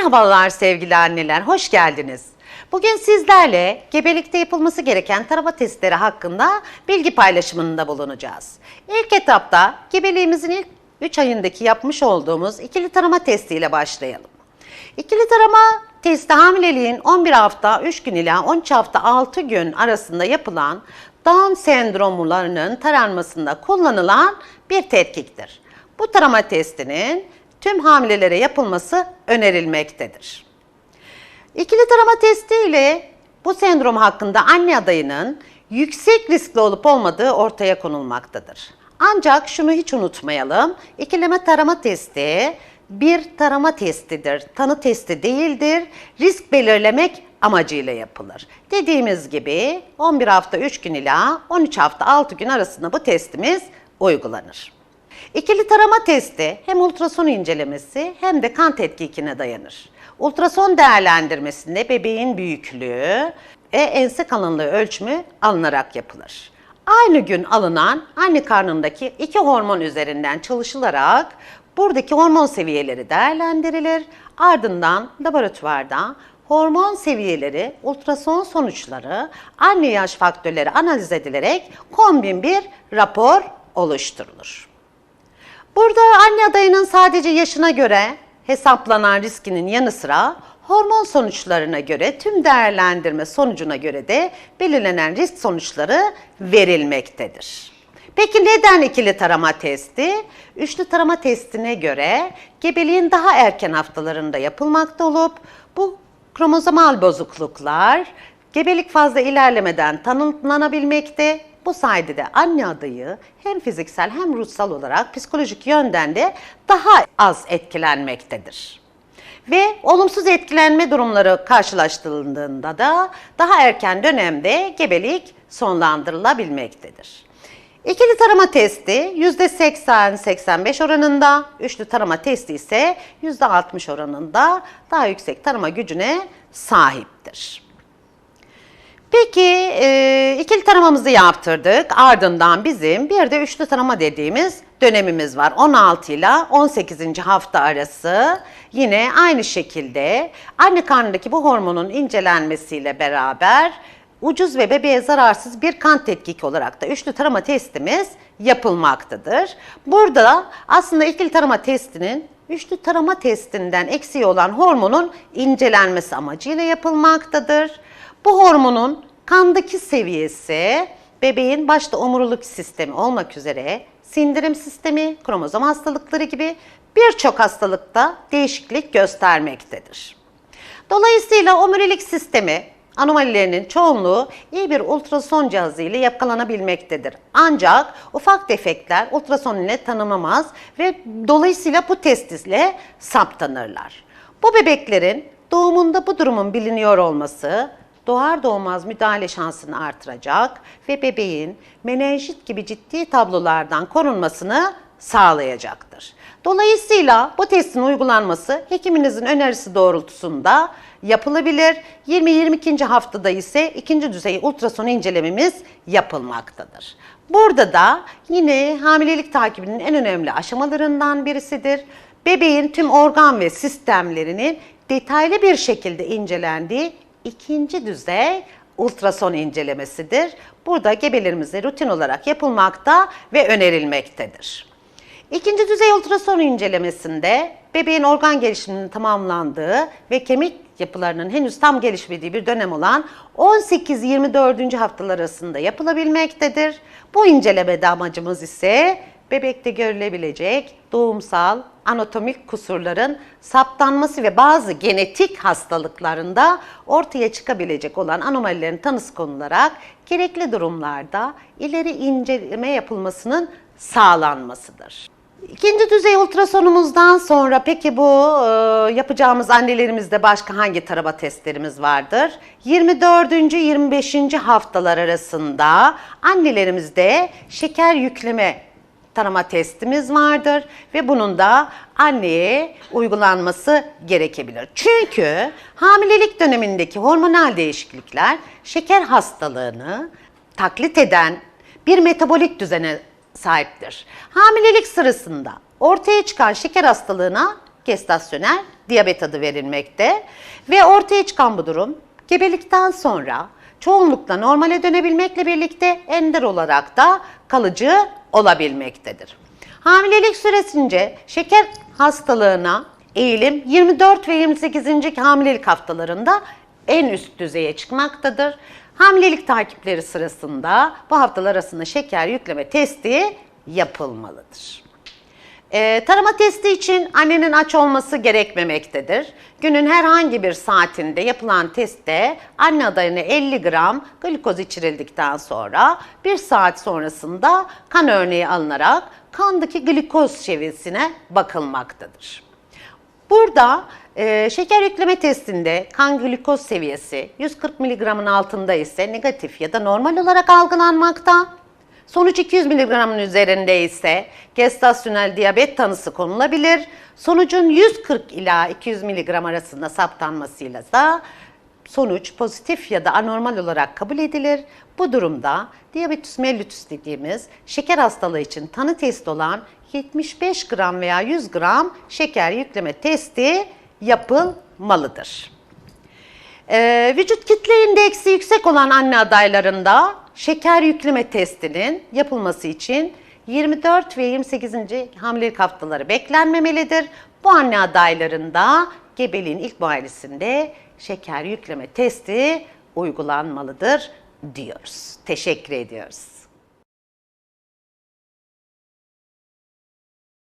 Merhabalar sevgili anneler, hoş geldiniz. Bugün sizlerle gebelikte yapılması gereken tarama testleri hakkında bilgi paylaşımında bulunacağız. İlk etapta gebeliğimizin ilk 3 ayındaki yapmış olduğumuz ikili tarama testiyle başlayalım. İkili tarama testi hamileliğin 11 hafta 3 gün ile 13 hafta 6 gün arasında yapılan Down sendromlarının taranmasında kullanılan bir tetkiktir. Bu tarama testinin tüm hamilelere yapılması önerilmektedir. İkili tarama testi ile bu sendrom hakkında anne adayının yüksek riskli olup olmadığı ortaya konulmaktadır. Ancak şunu hiç unutmayalım. İkileme tarama testi bir tarama testidir. Tanı testi değildir. Risk belirlemek amacıyla yapılır. Dediğimiz gibi 11 hafta 3 gün ila 13 hafta 6 gün arasında bu testimiz uygulanır. İkili tarama testi hem ultrason incelemesi hem de kan tetkikine dayanır. Ultrason değerlendirmesinde bebeğin büyüklüğü ve ense kalınlığı ölçümü alınarak yapılır. Aynı gün alınan anne karnındaki iki hormon üzerinden çalışılarak buradaki hormon seviyeleri değerlendirilir. Ardından laboratuvarda hormon seviyeleri, ultrason sonuçları, anne yaş faktörleri analiz edilerek kombin bir rapor oluşturulur. Burada anne adayının sadece yaşına göre hesaplanan riskinin yanı sıra hormon sonuçlarına göre tüm değerlendirme sonucuna göre de belirlenen risk sonuçları verilmektedir. Peki neden ikili tarama testi? Üçlü tarama testine göre gebeliğin daha erken haftalarında yapılmakta olup bu kromozomal bozukluklar gebelik fazla ilerlemeden tanımlanabilmekte. Bu sayede de anne adayı hem fiziksel hem ruhsal olarak psikolojik yönden de daha az etkilenmektedir. Ve olumsuz etkilenme durumları karşılaştırıldığında da daha erken dönemde gebelik sonlandırılabilmektedir. İkili tarama testi %80-85 oranında, üçlü tarama testi ise %60 oranında daha yüksek tarama gücüne sahiptir. Peki e, ikili taramamızı yaptırdık. Ardından bizim bir de üçlü tarama dediğimiz dönemimiz var. 16 ile 18. hafta arası yine aynı şekilde anne karnındaki bu hormonun incelenmesiyle beraber ucuz ve bebeğe zararsız bir kan tetkiki olarak da üçlü tarama testimiz yapılmaktadır. Burada aslında ikili tarama testinin üçlü tarama testinden eksiği olan hormonun incelenmesi amacıyla yapılmaktadır. Bu hormonun kandaki seviyesi bebeğin başta omuruluk sistemi olmak üzere sindirim sistemi, kromozom hastalıkları gibi birçok hastalıkta değişiklik göstermektedir. Dolayısıyla omurilik sistemi anomalilerinin çoğunluğu iyi bir ultrason cihazı ile yakalanabilmektedir. Ancak ufak defekler ultrason ile tanımamaz ve dolayısıyla bu test ile saptanırlar. Bu bebeklerin doğumunda bu durumun biliniyor olması doğar doğmaz müdahale şansını artıracak ve bebeğin menenjit gibi ciddi tablolardan korunmasını sağlayacaktır. Dolayısıyla bu testin uygulanması hekiminizin önerisi doğrultusunda yapılabilir. 20-22. haftada ise ikinci düzey ultrason incelememiz yapılmaktadır. Burada da yine hamilelik takibinin en önemli aşamalarından birisidir. Bebeğin tüm organ ve sistemlerinin detaylı bir şekilde incelendiği ikinci düzey ultrason incelemesidir. Burada gebelerimize rutin olarak yapılmakta ve önerilmektedir. İkinci düzey ultrason incelemesinde bebeğin organ gelişiminin tamamlandığı ve kemik yapılarının henüz tam gelişmediği bir dönem olan 18-24. haftalar arasında yapılabilmektedir. Bu incelemede amacımız ise bebekte görülebilecek doğumsal, anatomik kusurların saptanması ve bazı genetik hastalıklarında ortaya çıkabilecek olan anomalilerin tanısı konularak gerekli durumlarda ileri inceleme yapılmasının sağlanmasıdır. İkinci düzey ultrasonumuzdan sonra peki bu e, yapacağımız annelerimizde başka hangi tarama testlerimiz vardır? 24. 25. haftalar arasında annelerimizde şeker yükleme tarama testimiz vardır ve bunun da anneye uygulanması gerekebilir. Çünkü hamilelik dönemindeki hormonal değişiklikler şeker hastalığını taklit eden bir metabolik düzene sahiptir. Hamilelik sırasında ortaya çıkan şeker hastalığına gestasyonel diyabet adı verilmekte. Ve ortaya çıkan bu durum gebelikten sonra çoğunlukla normale dönebilmekle birlikte ender olarak da kalıcı olabilmektedir. Hamilelik süresince şeker hastalığına eğilim 24 ve 28. hamilelik haftalarında en üst düzeye çıkmaktadır. Hamilelik takipleri sırasında bu haftalar arasında şeker yükleme testi yapılmalıdır. Ee, tarama testi için annenin aç olması gerekmemektedir. Günün herhangi bir saatinde yapılan testte anne adayına 50 gram glikoz içirildikten sonra bir saat sonrasında kan örneği alınarak kandaki glikoz seviyesine bakılmaktadır. Burada e, şeker yükleme testinde kan glikoz seviyesi 140 mg'ın altında ise negatif ya da normal olarak algılanmakta. Sonuç 200 mg'ın üzerinde ise gestasyonel diyabet tanısı konulabilir. Sonucun 140 ila 200 mg arasında saptanmasıyla da sonuç pozitif ya da anormal olarak kabul edilir. Bu durumda diabetes mellitus dediğimiz şeker hastalığı için tanı testi olan 75 gram veya 100 gram şeker yükleme testi yapılmalıdır. Ee, vücut kitle indeksi yüksek olan anne adaylarında şeker yükleme testinin yapılması için 24 ve 28. hamilelik haftaları beklenmemelidir. Bu anne adaylarında gebeliğin ilk muayenesinde şeker yükleme testi uygulanmalıdır diyoruz. Teşekkür ediyoruz.